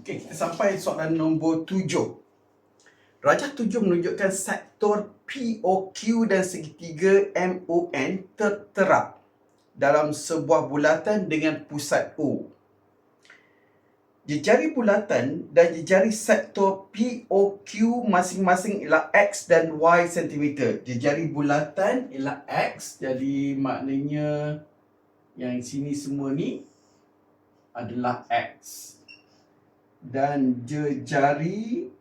Okey, kita sampai soalan nombor tujuh. Rajah tujuh menunjukkan sektor POQ dan segitiga MON terterap dalam sebuah bulatan dengan pusat O. Jejari bulatan dan jejari sektor POQ masing-masing ialah X dan Y cm. Jejari bulatan ialah X, jadi maknanya yang sini semua ni adalah X. Dan jejari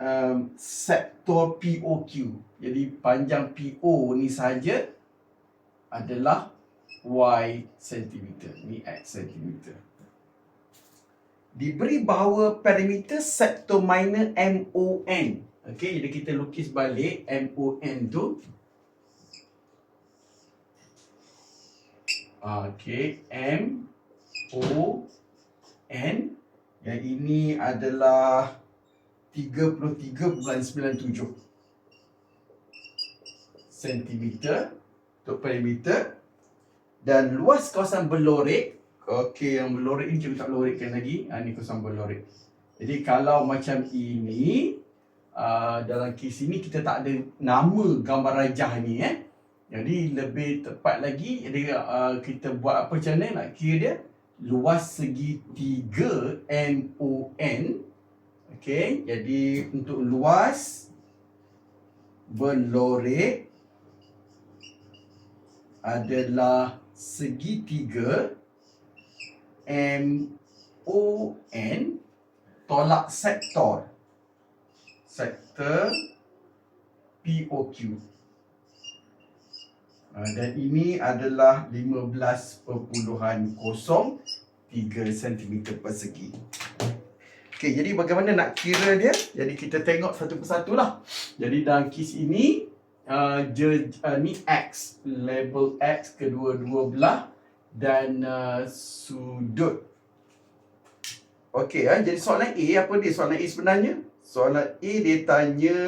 um, sektor POQ. Jadi panjang PO ni saja adalah Y cm. Ni X cm. Diberi bahawa perimeter sektor minor MON. Okey, jadi kita lukis balik MON tu. Okey, M O N yang ini adalah 33.97 cm untuk perimeter dan luas kawasan berlorek Okey, yang berlorek ni kita tak lorekkan lagi. Ha, ni kawasan berlorek. Jadi kalau macam ini, uh, dalam kes ini kita tak ada nama gambar rajah ni eh. Jadi lebih tepat lagi, jadi uh, kita buat apa macam mana nak kira dia? Luas segitiga MON. Okey, jadi untuk luas berlorek adalah segitiga M O N tolak sektor sektor P O Q uh, dan ini adalah 15.03 cm persegi. Okey, jadi bagaimana nak kira dia? Jadi kita tengok satu persatu lah. Jadi dalam kes ini uh, je, uh, ni X, label X kedua-dua belah dan uh, sudut. Okey, eh, jadi soalan A apa dia? Soalan A sebenarnya? Soalan A dia tanya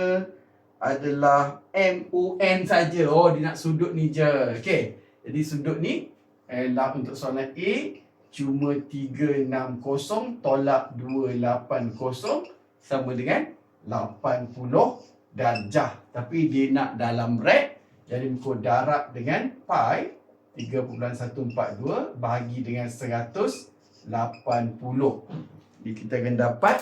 adalah MON saja. Oh, dia nak sudut ni je. Okey. Jadi sudut ni ialah untuk soalan A cuma 360 tolak 280 sama dengan 80 darjah. Tapi dia nak dalam rad jadi ukur darab dengan pi 3.142 bahagi dengan 180. Jadi kita akan dapat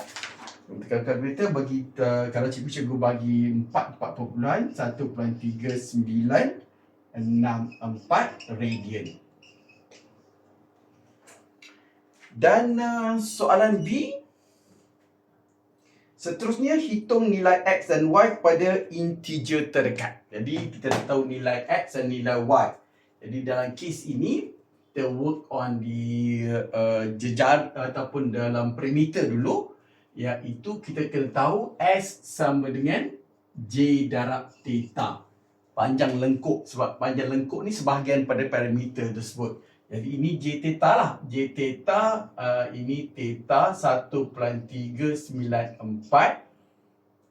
Tekan kalkulator bagi uh, kalau cikgu cikgu bagi 4 4 1.3964 radian. Dan uh, soalan B Seterusnya hitung nilai X dan Y pada integer terdekat. Jadi kita dah tahu nilai X dan nilai Y. Jadi dalam kes ini kita work on di uh, jejar ataupun dalam perimeter dulu iaitu kita kena tahu S sama dengan J darab theta. Panjang lengkuk sebab panjang lengkuk ni sebahagian pada parameter tersebut. Jadi ini J theta lah. J theta uh, ini theta 1.394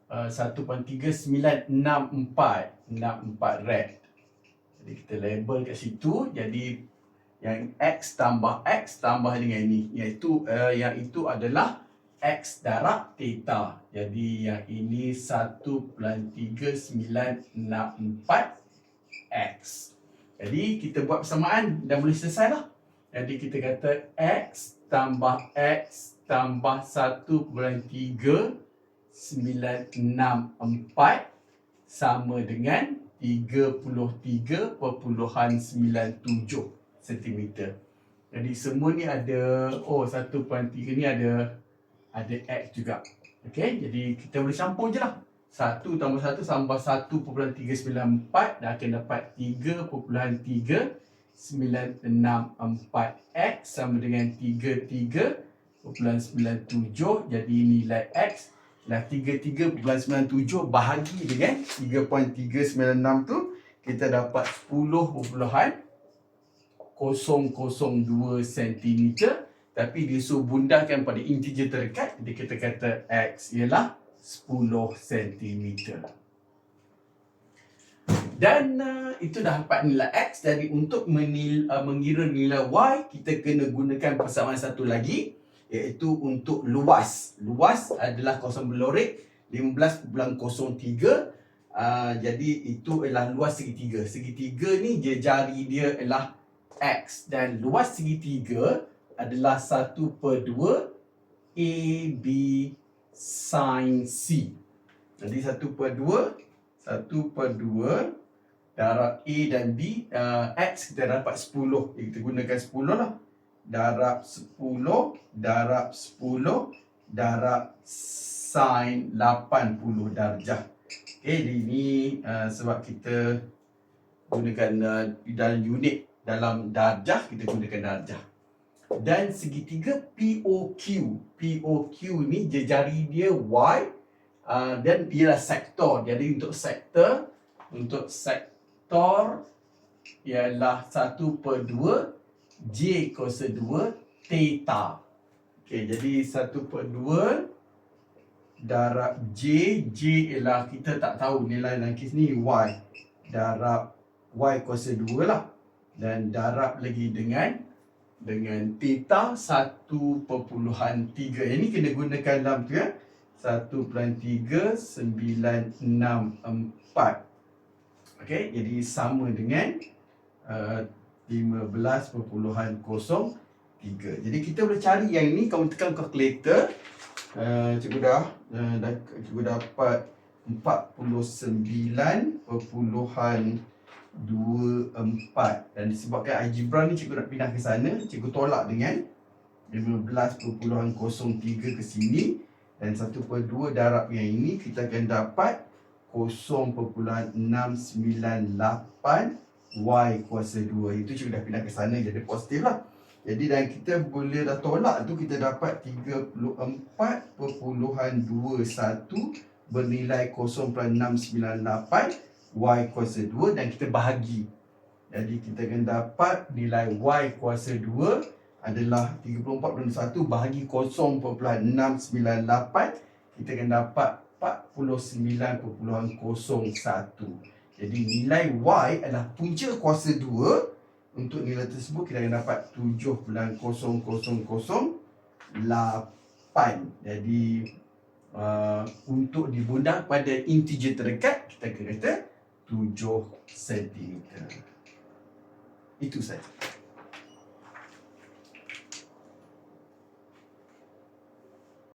uh, 1.3964 64 rad. Jadi kita label kat situ. Jadi yang X tambah X tambah dengan ini. Iaitu uh, yang itu adalah X darab theta. Jadi yang ini 1.3964 X. Jadi kita buat persamaan dan boleh selesai lah. Jadi kita kata X tambah X tambah 1.394 sama dengan 33.97 cm. Jadi semua ni ada, oh 1.3 ni ada ada X juga. Okey, jadi kita boleh campur je lah. 1 tambah 1 tambah 1.394 dan akan dapat 3.394X sama dengan 33.97 jadi nilai X lah 33.97 bahagi dengan 3.396 tu kita dapat 10.002 cm tapi dia suruh bundahkan pada integer terdekat jadi kita kata X ialah 10 cm. Dan uh, itu dah dapat nilai X. Jadi untuk menil, uh, mengira nilai Y, kita kena gunakan persamaan satu lagi. iaitu untuk luas. Luas adalah kawasan belorik 15.03 uh, jadi itu adalah luas segitiga. Segitiga ni dia jari dia ialah X dan luas segitiga adalah 1 per 2 AB sin C. Jadi 1 per 2 1 per 2 darab A dan B uh, X kita dapat 10 kita gunakan 10 lah. Darab 10 darab 10 darab sin 80 darjah. Okay, ini uh, sebab kita gunakan uh, dalam unit dalam darjah kita gunakan darjah dan segitiga POQ POQ ni jari dia Y uh, dan ialah sektor. Jadi untuk sektor untuk sektor ialah 1 per 2 J kuasa 2 theta. Okay, jadi 1 per 2 darab J J ialah kita tak tahu nilai dalam kes ni Y. Darab Y kuasa 2 lah. Dan darab lagi dengan dengan theta 1.3 ini kena gunakan dalam tu ya. 1.3964 Okey, jadi sama dengan uh, 15.03 Jadi kita boleh cari yang ini Kamu tekan kalkulator uh, Cikgu dah, uh, dah Cikgu dapat 49.24 dan disebabkan algebra ni cikgu nak pindah ke sana cikgu tolak dengan 15.03 ke sini. Dan 1 per 2 darab yang ini kita akan dapat 0.698 Y kuasa 2 itu cikgu dah pindah ke sana jadi positif lah. Jadi dan kita boleh dah tolak tu kita dapat 34.21 bernilai 0.698 Y kuasa 2 dan kita bahagi. Jadi kita akan dapat nilai Y kuasa 2 adalah 34.1 bahagi 0.698 kita akan dapat 49.01 jadi nilai Y adalah punca kuasa 2 untuk nilai tersebut kita akan dapat 7.0008 jadi uh, untuk dibundang pada integer terdekat kita akan kata 7 cm itu saja